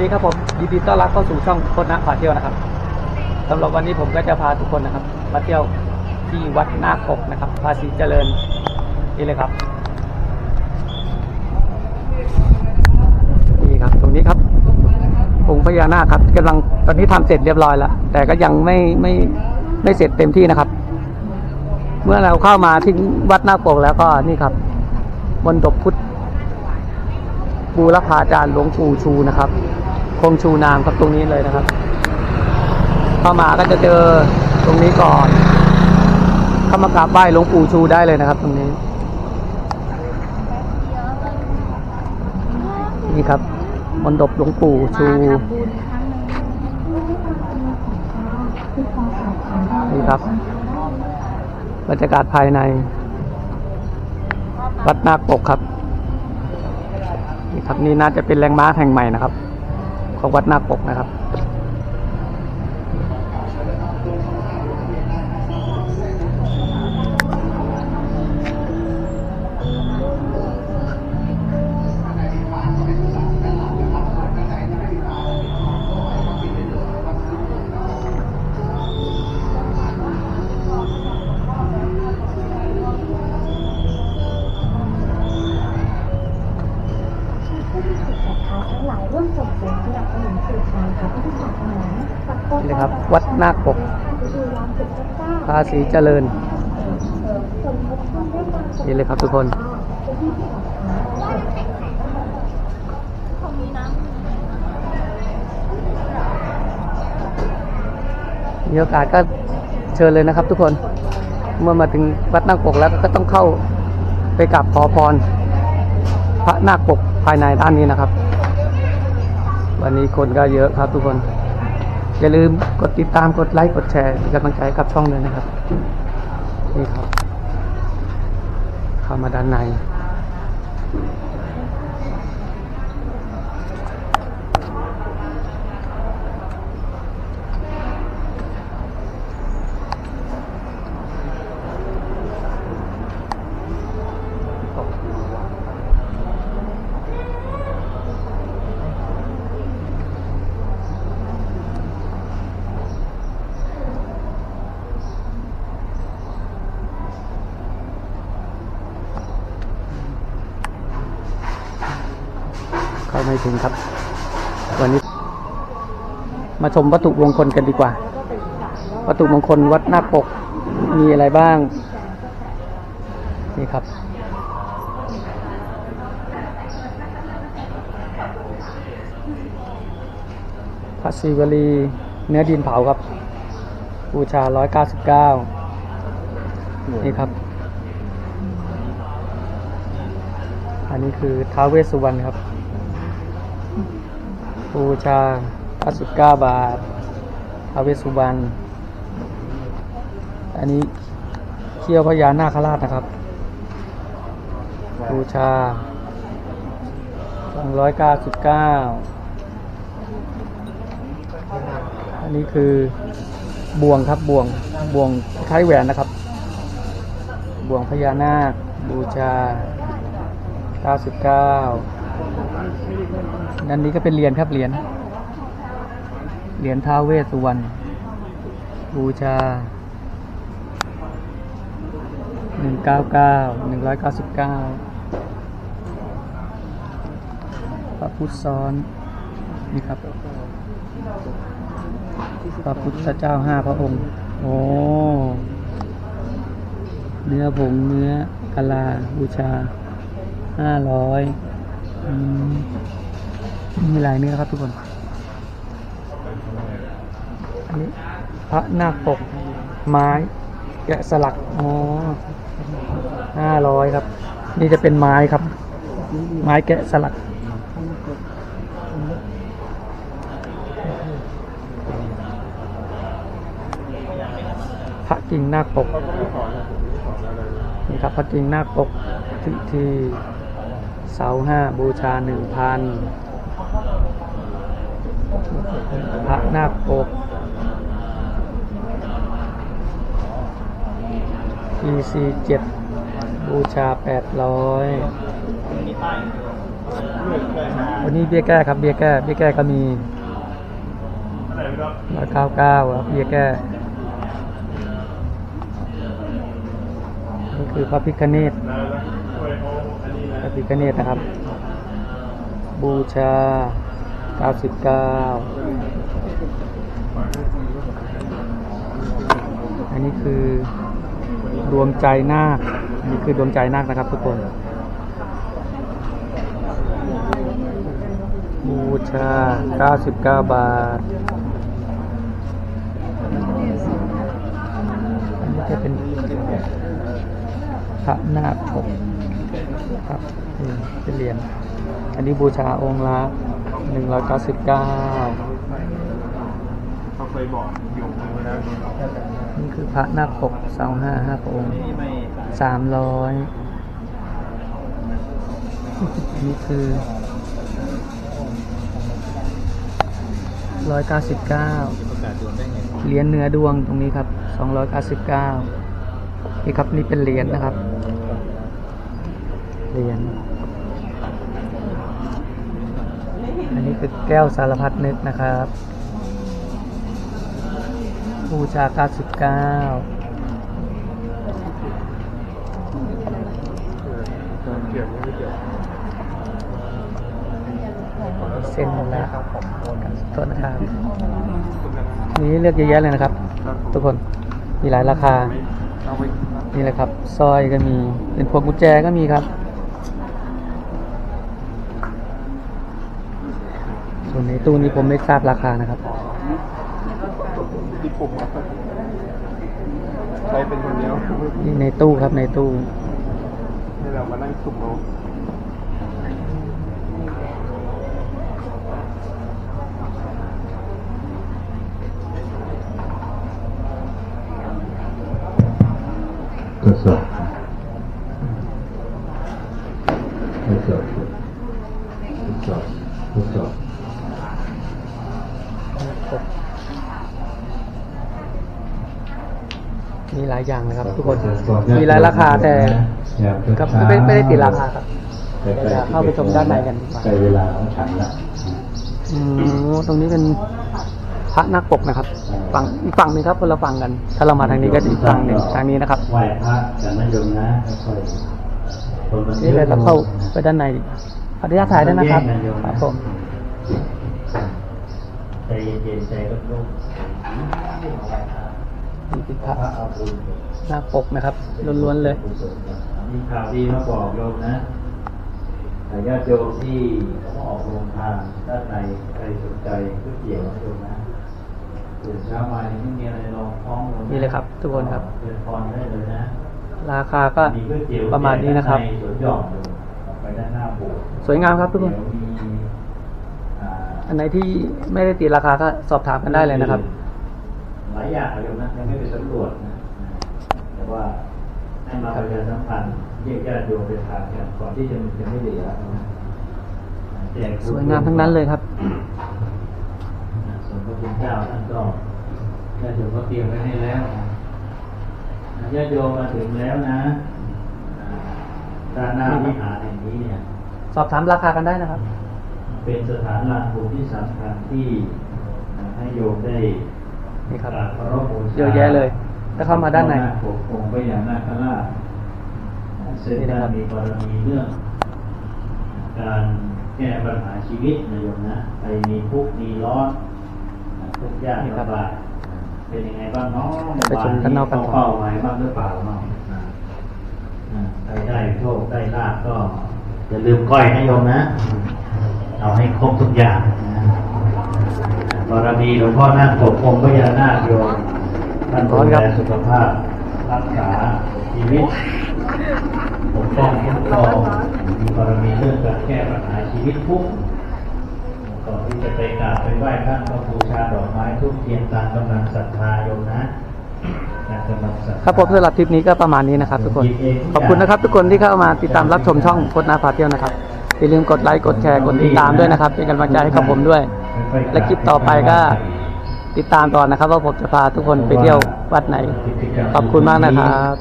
ดีครับผมยินดีต้อนรับเข้าสู่ช่องโคตรนะพาเที่ยวนะครับสำหรับวันนี้ผมก็จะพาทุกคนนะครับ มาเที่ยวที่วัดนาคปกนะครับ ภาษีเจริญนี่เลยครับนี่ครับ ตรงนี้ครับองค์พญานาคครับกำลังตอนนี้ทำเสร็จเรียบร้อยแล้วแต่ก็ยังไม่ไม่ไม่เสร็จเต็มที่นะครับ เมื่อเราเข้ามาที่วัดนาคปกแล้วก็นี่ครับมณฑปพุทธบูรพาจารย์หลวงปู่ชูนะครับ คงชูนามครับตรงนี้เลยนะครับ เข้ามาก็จะเจอตรงนี้ก่อน เข้ามากราบไหว้หลวงปู่ชูได้เลยนะครับ ตรงนี้ นี่ครับมณฑปหลวงปู่ชูนี่ครับบรรยากาศภายใน วัดนาคปกครับนี่ครับนี่น่าจะเป็นแรงม้าแห่งใหม่นะครับ ของวัดนาคปกนะครับ นาคปกพิธีล้อมจุดพระเจ้าภาษีเจริญสมทบทุนด้วยการส่งนี่เลยครับทุกคนผู้ที่ศรัทธามีโอกาสก็เชิญเลยนะครับทุกคน เมื่อมาถึงวัดนาคปกแล้วก็ต้องเข้าไปกราบขอพร พระนาคปกภายในด้านนี้นะครับ วันนี้คนก็เยอะครับทุกคน อย่าลืมกดติดตามกดไลค์กดแชร์เป็นกำลังใจกับช่องเลยนะครับ นี่ครับ เข้ามาด้านใน ไม่ถึงครับ วันนี้ มาชมวัตถุมงคลกันดีกว่า วัตถุมงคลวัดนาคปกมีอะไรบ้าง นี่ครับพระศิวลีเนื้อดินเผาครับ บูชา 199 นี่ครับ อันนี้คือท้าวเวสสุวรรณครับ บูชา99บาทท้าเวสสุวรรณอันนี้เขี้ยวพญานาคราชนะครับ บูชา299อันนี้คือบ่วงครับบ่วงบ่วงคล้ายแหวนนะครับ บ่วงพญานาค บูชา 99 ด้านนี้ก็เป็นเหรียญครับเหรียญเหรียญท้าเวสสุวรรณบูชา199 199พระพุทธซ้อนนี่ครับพระพุทธเจ้าห้าพระองค์ โอ้เนื้อผงเนื้อกะลาบูชาห้าร้อย มีลายเนื้อครับทุกคนอันนี้พระนาคปกไม้แกะสลัก อ๋อห้าร้อยครับ นี่จะเป็นไม้ครับ ไม้แกะสลักพระกิ่งนาคปก นี่ครับพระกิ่งนาคปกที่ท สาห้าบูชาหนึ่งพันพระนาคปก EC เจ็ดบูชาแปดร้อยวันนี้เบี้ยแก้ครับเบี้ยแก้เบี้ยแก้ก็มีร้อยเก้าเก้าครับเบี้ยแก้นี่คือพระพิคเนต พิคเนตนะครับ บูชา 99 อันนี้คือดวงใจนาคอันนี้คือดวงใจนาคนะครับทุกคน บูชา 99 บาทอันนี้จะเป็นพระนาคปก ครับนี่เป็นเหรียญอันนี้บูชาองค์ละ199เขาเคยบอกอยู่ไว้แล้วนี่คือพระนาคปกเสาห้าห้าพระองค์สามร้อยนี่คือร้อยเก้าสิบเก้าเหรียญเนื้อดวงตรงนี้ครับสองร้อยเก้าสิบเก้านี่ครับนี่เป็นเหรียญนะครับ รียญอันนี้คือแก้วสารพัดนึกนะครับบูชาเก้าสิบเก้าเซ็นหมดแล้วครับโทษนะครับนี่เลือกเยอะแยะเลยนะครับ ทุกคนมีหลายราคา นี่แหละครับสร้อยก็มี เป็นพวงกุญแจก็มีครับ ส่วนในตู้นี้ผมไม่ทราบราคานะครับที่ปุ่มครับใครเป็นคนเดียวนี่ในตู้ครับในตู้ให้เรามานั่งสุ่มเอาทดสอบทดสอบทดสอบทดสอบ มีหลายอย่างนะครับ ทุกคน มีหลายราคาแต่ก็ไม่ไม่ได้ติดราคาครับเดี๋ยวเข้าไปชมด้านในกันดีกว่าใกล้เวลาของฉันละอืมตรงนี้เป็นพระนักปกนะครับ ฝั่งอีกฝั่งหนึงครับคนละฝั่งกัน ถ้าเรามาทางนี้ก็อีกฝั่งหนึ่งทางนี้นะครับไหว้พระกันนะโยมนะค่อยๆคนมันนี่เลยเราเข้าไปด้านในดีกว่าขออนุญาตถ่ายด้วยนะครับ ครับผมใจ เย็นใจร่มนี่คือพระพาบุญนักปกนะครับล้วนๆเลยมีข่าวดีมาบอกโยมนะแต่ญาติโยมที่เขาออกโรงทานด้านในใครสนใจก็เกี่ยวนะโยมนะตื่นเช้ามายังไม่มีอะไรรองท้องเลยนี่เลยครับ ทุกคนครับเดินพรได้เลยนะ ราคาก็ประมาณนี้นะครับ สวยงามครับทุกคนมี อ่าอันไหนที่ไม่ได้ติดราคาก็สอบถามกันได้เลยนะครับ หลายอย่างโยมนะยังไม่ไปสำรวจนะ แต่ว่าให้มาประชาสัมพันธ์เรียกญาติโยมไปทานกันก่อนที่จะจะไม่เหลือนะแจกสวยงามทั้งนั้นเลยครับส่วนพระคุณเจ้าท่านก็ญาติโยมก็เตรียมไว้ให้แล้วนะญาติโยมมาถึงแล้วนะอ่าด้านหน้าวิหารแห่งนี้เนี่ย สอบถามราคากันได้นะครับ เป็นสถานลานบุญที่สำคัญที่อ่าให้โยมได้นี่ครับกราบเคารพบูชาเยอะแยะเลย ถ้าเข้ามาด้านในปกครองพระยานาคราชซึ่งนี่นะท่าครับนมีบารมีเรื่อง การแก้ปัญหาชีวิตนะโยมนะใครมีทุกข์มีร้อนทุกข์ยากลำบากเป็นยังไงบ้างเนาะไปชมด้านนอกกันต่อเป้าหมายบ้างหรือเปล่าเนาะอ่าอ่าใครได้โชคได้ลาภก็อย่าลืมก้อยนะโยมนะ เอาให้ครบทุกอย่างนะบารมีหลวงพ่อนาคปกครองพระยานาคโยมท่านดูแลสุขภาพรักษาชีวิตปกป้องคุ้มครองมีบารมีเรื่องการแก้ปัญหาชีวิตทุกข์ก่อนที่จะไปกราบไปไหว้ท่านก็บูชาดอกไม้ทุกเทียนตามกำลังศรัทธาโยมนะตามกำลังศรัทธาครับผมสำหรับทริปนี้ก็ประมาณนี้นะครับทุกคน ขอบคุณนะครับทุกคนที่เข้ามาติดตามรับชมช่องโคตรนาพาเที่ยวนะครับ อย่าลืมกดไลค์กดแชร์กดติดตามด้วยนะครับเป็นกำลังใจให้กับผมด้วย และคลิปต่อไปก็ติดตามต่อนะครับ ว่าผมจะพาทุกคนไปเที่ยววัดไหน ขอบคุณมากนะครับ